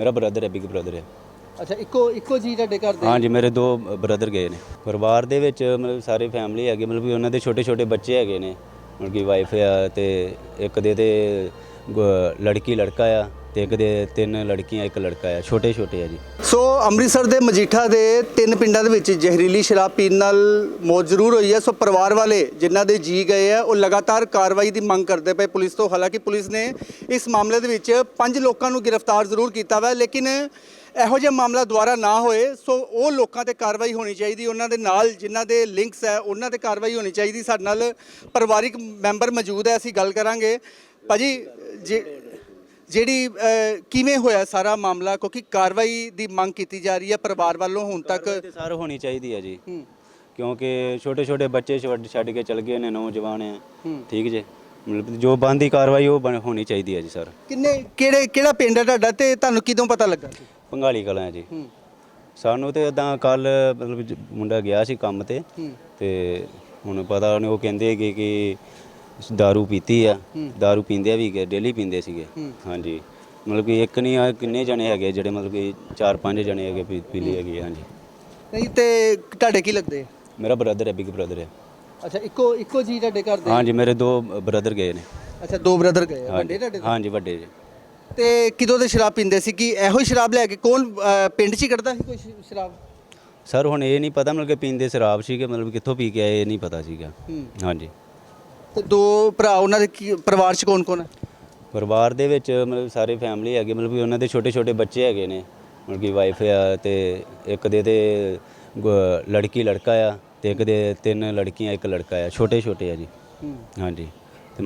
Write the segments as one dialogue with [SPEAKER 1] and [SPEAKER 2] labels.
[SPEAKER 1] ਮੇਰਾ ਬ੍ਰਦਰ ਹੈ big brother ਹੈ।
[SPEAKER 2] ਅੱਛਾ ਇੱਕੋ ਇੱਕੋ ਜੀ ਤੁਹਾਡੇ ਘਰ ਦੇ?
[SPEAKER 1] ਹਾਂਜੀ ਮੇਰੇ ਦੋ ਬ੍ਰਦਰ ਗਏ ਨੇ। ਪਰਿਵਾਰ ਦੇ ਵਿੱਚ ਮਤਲਬ ਸਾਰੇ ਫੈਮਿਲੀ ਹੈਗੇ ਮਤਲਬ ਕਿ ਉਹਨਾਂ ਦੇ ਛੋਟੇ ਛੋਟੇ ਬੱਚੇ ਹੈਗੇ ਨੇ। ਮਤਲਬ ਕਿ ਵਾਈਫ ਆ ਤੇ ਇੱਕ ਦੇ ਤੇ ਲੜਕੀ ਲੜਕਾ ਆ। ਤੇ ਇੱਕ ਦੇ ਤਿੰਨ ਲੜਕੀਆਂ, ਇੱਕ ਲੜਕਾ ਹੈ ਛੋਟੇ ਛੋਟੇ ਆ ਜੀ।
[SPEAKER 2] ਸੋ ਅੰਮ੍ਰਿਤਸਰ ਦੇ ਮਜੀਠਾ ਦੇ ਤਿੰਨ ਪਿੰਡਾਂ ਦੇ ਵਿੱਚ ਜ਼ਹਿਰੀਲੀ ਸ਼ਰਾਬ ਪੀਣ ਨਾਲ ਮੌਤ ਜ਼ਰੂਰ ਹੋਈ ਹੈ। ਸੋ ਪਰਿਵਾਰ ਵਾਲੇ ਜਿਨ੍ਹਾਂ ਦੇ ਜੀ ਗਏ ਆ, ਉਹ ਲਗਾਤਾਰ ਕਾਰਵਾਈ ਦੀ ਮੰਗ ਕਰਦੇ ਪਏ ਪੁਲਿਸ ਤੋਂ। ਹਾਲਾਂਕਿ ਪੁਲਿਸ ਨੇ ਇਸ ਮਾਮਲੇ ਦੇ ਵਿੱਚ ਪੰਜ ਲੋਕਾਂ ਨੂੰ ਗ੍ਰਿਫਤਾਰ ਜ਼ਰੂਰ ਕੀਤਾ ਵਾ, ਲੇਕਿਨ ਇਹੋ ਜਿਹਾ ਮਾਮਲਾ ਦੁਬਾਰਾ ਨਾ ਹੋਏ, ਸੋ ਉਹ ਲੋਕਾਂ ਤੇ ਕਾਰਵਾਈ ਹੋਣੀ ਚਾਹੀਦੀ, ਉਹਨਾਂ ਦੇ ਨਾਲ ਜਿਨ੍ਹਾਂ ਦੇ ਲਿੰਕਸ ਹੈ, ਉਹਨਾਂ ਤੇ ਕਾਰਵਾਈ ਹੋਣੀ ਚਾਹੀਦੀ। ਸਾਡੇ ਨਾਲ ਪਰਿਵਾਰਿਕ ਮੈਂਬਰ ਮੌਜੂਦ ਹੈ, ਅਸੀਂ ਗੱਲ ਕਰਾਂਗੇ। ਭਾਜੀ, ਜੇ ਜਿਹੜੀ ਕਿਵੇਂ ਹੋਇਆ ਸਾਰਾ ਮਾਮਲਾ? ਕਿਉਂਕਿ ਕਾਰਵਾਈ ਦੀ ਮੰਗ ਕੀਤੀ ਜਾ ਰਹੀ ਹੈ ਪਰਿਵਾਰ ਵੱਲੋਂ ਹੁਣ ਤੱਕ।
[SPEAKER 1] ਸਰ ਹੋਣੀ ਚਾਹੀਦੀ ਹੈ ਜੀ। ਕਿਉਂਕਿ ਛੋਟੇ ਛੋਟੇ ਬੱਚੇ ਛੱਡ ਛੱਡ ਕੇ ਚਲ ਗਏ ਨੇ ਨੌਜਵਾਨ ਆ
[SPEAKER 2] ਹੂੰ।
[SPEAKER 1] ਠੀਕ ਜੇ? ਮਤਲਬ ਜੋ ਬੰਦੀ ਕਾਰਵਾਈ ਉਹ ਹੋਣੀ ਚਾਹੀਦੀ ਹੈ ਜੀ ਸਰ।
[SPEAKER 2] ਕਿੰਨੇ ਕਿਹੜੇ ਕਿਹੜਾ ਪਿੰਡ ਹੈ ਤੁਹਾਡਾ ਤੇ ਤੁਹਾਨੂੰ ਕਿਦੋਂ ਪਤਾ ਲੱਗਾ?
[SPEAKER 1] ਪੰਗਾਲੀ ਕਲਾਂ ਹੈ ਜੀ। ਸਾਨੂੰ ਤੇ ਇਦਾਂ ਕੱਲ ਮਤਲਬ ਮੁੰਡਾ ਗਿਆ ਸੀ ਕੰਮ ਤੇ ਤੇ ਹੁਣ ਪਤਾ ਉਹਨੇ ਉਹ ਕਹਿੰਦੇ ਕਿ ਕਿ दारू ਪੀਤੀ ਆ दारू ਪੀਂਦੇ ਵੀ ਗਏ ਡੇਲੀ ਪੀਂਦੇ ਸੀਗੇ
[SPEAKER 2] ਹੂੰ।
[SPEAKER 1] ਹਾਂਜੀ ਮਤਲਬ ਕਿ ਇੱਕ ਨਹੀਂ ਆ ਕਿੰਨੇ ਜਣੇ ਹੈਗੇ ਜਿਹੜੇ ਮਤਲਬ ਕਿ ਚਾਰ ਪੰਜ ਜਣੇ ਹੈਗੇ ਪੀ ਪੀ ਲਈ ਹੈਗੀ ਆ, ਹਾਂਜੀ
[SPEAKER 2] ਨਹੀਂ ਤੇ ਤੁਹਾਡੇ ਕੀ ਲੱਗਦੇ
[SPEAKER 1] ਮੇਰਾ ਬ੍ਰਦਰ ਹੈ ਬਿਗ ਬ੍ਰਦਰ ਹੈ
[SPEAKER 2] ਅੱਛਾ ਇੱਕੋ ਇੱਕੋ ਜੀ ਤੁਹਾਡੇ ਘਰ ਦੇ
[SPEAKER 1] ਹਾਂਜੀ ਮੇਰੇ ਦੋ ਬ੍ਰਦਰ ਗਏ ਨੇ
[SPEAKER 2] ਅੱਛਾ ਦੋ ਬ੍ਰਦਰ ਗਏ ਆ,
[SPEAKER 1] ਹਾਂਜੀ
[SPEAKER 2] ਵੱਡੇ ਤੁਹਾਡੇ ਤੋਂ?
[SPEAKER 1] ਹਾਂਜੀ ਵੱਡੇ ਜੀ
[SPEAKER 2] ਤੇ ਕਿਦੋਂ ਦੇ ਸ਼ਰਾਬ ਪੀਂਦੇ ਸੀ ਕਿ ਇਹੋ ਹੀ ਸ਼ਰਾਬ ਲੈ ਕੇ ਕੌਣ ਅਹ, ਪਿੰਡ 'ਚ ਹੀ ਕੱਢਦਾ ਸੀ ਕੋਈ ਸ਼- ਸ਼ਰਾਬ
[SPEAKER 1] ਸਰ ਹੁਣ ਇਹ ਨਹੀਂ ਪਤਾ ਮਤਲਬ ਕਿ ਪੀਂਦੇ ਸ਼ਰਾਬ ਸੀਗੇ ਮਤਲਬ ਕਿੱਥੋਂ ਪੀ ਕੇ ਆਏ ਇਹ ਨਹੀਂ ਪਤਾ ਸੀਗਾ
[SPEAKER 2] ਹੂੰ
[SPEAKER 1] ਹਾਂਜੀ
[SPEAKER 2] ਤੇ ਦੋ ਭਰਾ ਉਹਨਾਂ ਦੇ ਕੀ ਪਰਿਵਾਰ 'ਚ ਕੌਣ ਕੌਣ ਹੈ?
[SPEAKER 1] ਪਰਿਵਾਰ ਦੇ ਵਿੱਚ ਮਤਲਬ ਸਾਰੇ ਫੈਮਿਲੀ ਹੈਗੇ ਮਤਲਬ ਕਿ ਉਹਨਾਂ ਦੇ ਛੋਟੇ ਛੋਟੇ ਬੱਚੇ ਹੈਗੇ ਨੇ ਮਤਲਬ ਕਿ ਵਾਈਫ ਆ ਤੇ ਇੱਕ ਦੇ ਤੇ ਗ- ਲੜਕੀ ਲੜਕਾ ਆ ਤੇ ਇੱਕ ਦੇ ਤਿੰਨ ਲੜਕੀਆਂ ਇੱਕ ਲੜਕਾ ਆ ਛੋਟੇ ਛੋਟੇ ਆ ਜੀ। ਹਾਂਜੀ।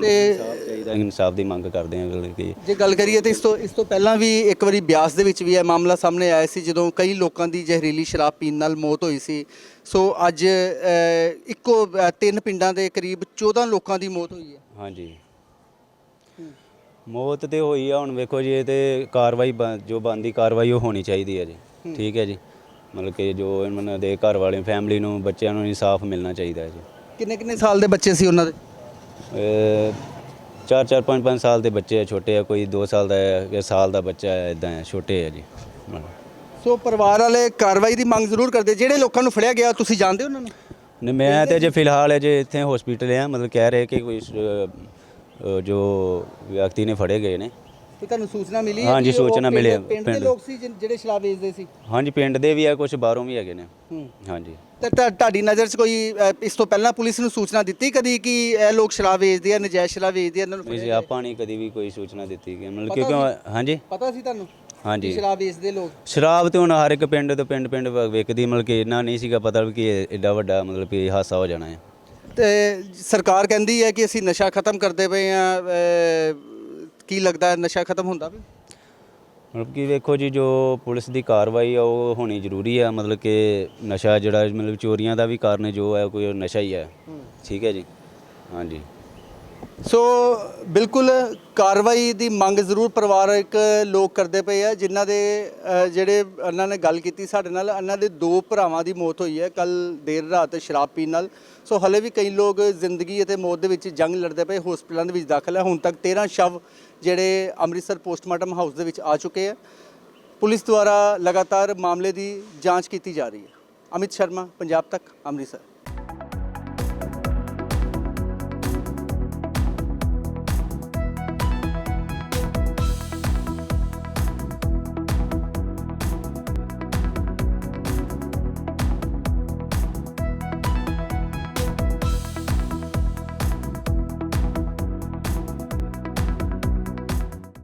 [SPEAKER 1] ਤੇ
[SPEAKER 2] ਤੇ-
[SPEAKER 1] ਇਨਸਾਫ ਚਾਹੀਦਾ ਇਨਸਾਫ ਦੀ ਮੰਗ ਕਰਦੇ ਆ ਮਤਲਬ ਕਿ
[SPEAKER 2] ਜੇ ਗੱਲ ਕਰੀਏ ਤਾਂ ਇਸ ਤੋਂ ਇਸ ਤੋਂ ਪਹਿਲਾਂ ਵੀ ਇੱਕ ਵਾਰੀ ਬਿਆਸ ਦੇ ਵਿੱਚ ਵੀ ਇਹ ਮਾਮਲਾ ਸਾਹਮਣੇ ਆਇਆ ਸੀ ਜਦੋਂ ਕਈ ਲੋਕਾਂ ਦੀ ਜ਼ਹਿਰੀਲੀ ਸ਼ਰਾਬ ਪੀਣ ਨਾਲ ਮੌਤ ਹੋਈ ਸੀ। ਸੋ ਅੱਜ ਅਹ, ਇੱਕੋ ਅਹ, ਤਿੰਨ ਪਿੰਡਾਂ ਦੇ ਕਰੀਬ 14 ਲੋਕਾਂ ਦੀ ਮੌਤ ਹੋਈ ਹੈ।
[SPEAKER 1] ਹਾਂਜੀ। ਮੌਤ ਤੇ ਹੋਈ ਆ ਹੁਣ ਵੇਖੋ ਜੀ ਇਹ ਤੇ ਕਾਰਵਾਈ ਬਣ- ਜੋ ਬੰਦੀ ਕਾਰਵਾਈ ਉਹ ਹੋਣੀ ਚਾਹੀਦੀ ਹੈ ਜੀ। ਠੀਕ ਹੈ ਜੀ। ਮਤਲਬ ਕਿ ਜੋ ਇਹਨਾਂ ਦੇ ਘਰ ਵਾਲੇ ਫੈਮਿਲੀ ਨੂੰ ਬੱਚਿਆਂ ਨੂੰ ਇਨਸਾਫ ਮਿਲਣਾ ਚਾਹੀਦਾ ਹੈ ਜੀ।
[SPEAKER 2] ਕਿੰਨੇ ਕਿੰਨੇ ਸਾਲ ਦੇ ਬੱਚੇ ਸੀ ਉਹਨਾਂ ਦੇ?
[SPEAKER 1] ਚਾਰ ਚਾਰ ਪੰਜ ਪੰਜ ਸਾਲ ਦੇ ਬੱਚੇ ਆ ਛੋਟੇ ਆ ਕੋਈ 2 ਸਾਲ ਦਾ ਹੈ ਕਿ ਸਾਲ ਦਾ ਬੱਚਾ ਹੈ ਇਦਾਂ ਹੈ ਛੋਟੇ ਆ ਜੀ।
[SPEAKER 2] ਸੋ ਪਰਿਵਾਰ ਵਾਲੇ ਕਾਰਵਾਈ ਦੀ ਮੰਗ ਜ਼ਰੂਰ ਕਰਦੇ। ਜਿਹੜੇ ਲੋਕਾਂ ਨੂੰ ਫੜਿਆ ਗਿਆ ਤੁਸੀਂ ਜਾਣਦੇ ਹੋ ਉਹਨਾਂ ਨੂੰ?
[SPEAKER 1] ਨੇ ਮੈਂ ਤੇ ਜੇ ਫਿਲਹਾਲ ਅਜੇ ਇੱਥੇ ਹਸਪੀਟਲ ਆ ਮਤਲਬ ਕਹਿ ਰਹੇ ਕਿ ਕੋਈ ਅਹ, ਅਹ, ਜੋ ਵਿਅਕਤੀ ਨੇ ਫੜੇ ਗਏ ਨੇ।
[SPEAKER 2] ਕਿ ਤੁਹਾਨੂੰ ਸੂਚਨਾ ਮਿਲੀ ਹੈ
[SPEAKER 1] ਹਾਂਜੀ,
[SPEAKER 2] ਕਿ ਉਹ
[SPEAKER 1] ਸੂਚਨਾ ਮਿਲੀ ਹੈ,
[SPEAKER 2] ਪਿੰਡ ਦੇ
[SPEAKER 1] ਪਿੰਡ।
[SPEAKER 2] ਲੋਕ ਸੀ ਜਿਨ- ਜਿਹੜੇ ਸ਼ਰਾਬ ਵੇਚਦੇ ਸੀ?
[SPEAKER 1] ਹਾਂਜੀ ਪਿੰਡ ਦੇ ਵੀ ਆ ਕੁਝ ਬਾਹਰੋਂ ਵੀ ਹੈਗੇ ਨੇ।
[SPEAKER 2] ਹੂੰ।
[SPEAKER 1] ਹਾਂਜੀ।
[SPEAKER 2] ਤੇ ਤੁਹਾ- ਤੁਹਾਡੀ ਨਜ਼ਰ 'ਚ ਕੋਈ ਇਸ ਤੋਂ ਪਹਿਲਾਂ ਪੁਲਿਸ ਨੂੰ ਸੂਚਨਾ ਦਿੱਤੀ ਕਦੀ ਕਿ ਇਹ ਲੋਕ ਸ਼ਰਾਬ ਵੇਚਦੇ ਆ ਨਜਾਇਜ਼ ਸ਼ਰਾਬ ਵੇਚਦੇ ਆ ਇਹਨਾਂ ਨੂੰ ਫੜਿਆ
[SPEAKER 1] ਆਪਾਂ ਨਹੀਂ ਕਦੀ ਵੀ ਕੋਈ ਸੂਚਨਾ ਦਿੱਤੀ ਕਿ ਮਤਲਬ
[SPEAKER 2] ਪਤਾ
[SPEAKER 1] ਕਿਉਂਕਿ ਹਾਂਜੀ।
[SPEAKER 2] ਪਤਾ ਸੀ ਤੁਹਾਨੂੰ ਕਿ
[SPEAKER 1] ਹਾਂਜੀ
[SPEAKER 2] ਸ਼ਰਾਬ ਵੇਚਦੇ ਲੋਕ?
[SPEAKER 1] ਸ਼ਰਾਬ ਤੇ ਹੁਣ ਹਰ ਇੱਕ ਪਿੰਡ ਤੋਂ ਪਿੰਡ ਪਿੰਡ ਵ- ਵਿਕਦੀ ਮਤਲਬ ਕਿ ਇੰਨਾ ਨਹੀਂ ਸੀਗਾ ਪਤਾ ਵੀ ਕਿ ਇਹ ਐਡਾ ਵੱਡਾ ਮਤਲਬ ਕਿ ਹਾਸਾ ਹੋ ਜਾਣਾ ਹੈ।
[SPEAKER 2] ਤੇ ਸਰਕਾਰ ਕਹਿੰਦੀ ਹੈ ਕਿ ਅਸੀਂ ਨਸ਼ਾ ਖਤਮ ਕਰਦੇ ਪਏ ਆ ਕੀ ਲੱਗਦਾ ਹੈ ਨਸ਼ਾ ਖਤਮ ਹੁੰਦਾ ਵੀ?
[SPEAKER 1] ਮਤਲਬ ਕਿ ਵੇਖੋ ਜੀ ਜੋ ਪੁਲਿਸ ਦੀ ਕਾਰਵਾਈ ਆ ਉਹ ਹੋਣੀ ਜ਼ਰੂਰੀ ਆ। ਮਤਲਬ ਕਿ ਨਸ਼ਾ ਜਿਹੜਾ ਮਤਲਬ ਚੋਰੀਆਂ ਦਾ ਵੀ ਕਾਰਨ ਜੋ ਹੈ ਕੋਈ ਨਸ਼ਾ ਹੀ ਹੈ। ਠੀਕ ਹੈ ਜੀ? ਹਾਂਜੀ।
[SPEAKER 2] ਸੋ ਬਿਲਕੁਲ ਕਾਰਵਾਈ ਦੀ ਮੰਗ ਜ਼ਰੂਰ ਪਰਿਵਾਰਕ ਲੋਕ ਕਰਦੇ ਪਏ ਆ ਜਿਨ੍ਹਾਂ ਦੇ ਜਿਹੜੇ ਉਹਨਾਂ ਨੇ ਗੱਲ ਕੀਤੀ ਸਾਡੇ ਨਾਲ ਇਹਨਾਂ ਦੇ ਦੋ ਭਰਾਵਾਂ ਦੀ ਮੌਤ ਹੋਈ ਹੈ ਕੱਲ ਦੇਰ ਰਾਤ ਸ਼ਰਾਬ ਪੀਣ ਨਾਲ। ਸੋ ਹਲੇ ਵੀ ਕਈ ਲੋਕ ਜ਼ਿੰਦਗੀ ਅਤੇ ਮੌਤ ਦੇ ਵਿੱਚ ਜੰਗ ਲੜਦੇ ਪਏ ਹਸਪਤਾਲਾਂ ਦੇ ਵਿੱਚ ਦਾਖਲ ਹੈ ਹੁਣ ਤੱਕ 13 ਸ਼ਵ ਜਿਹੜੇ ਅੰਮ੍ਰਿਤਸਰ ਪੋਸਟਮਾਰਟਮ ਹਾਊਸ ਦੇ ਵਿੱਚ ਆ ਚੁੱਕੇ ਆ। ਪੁਲਿਸ ਦੁਆਰਾ ਲਗਾਤਾਰ ਮਾਮਲੇ ਦੀ ਜਾਂਚ ਕੀਤੀ ਜਾ ਰਹੀ ਹੈ। ਅਮਿਤ ਸ਼ਰਮਾ, ਪੰਜਾਬ ਤੱਕ, ਅੰਮ੍ਰਿਤਸਰ।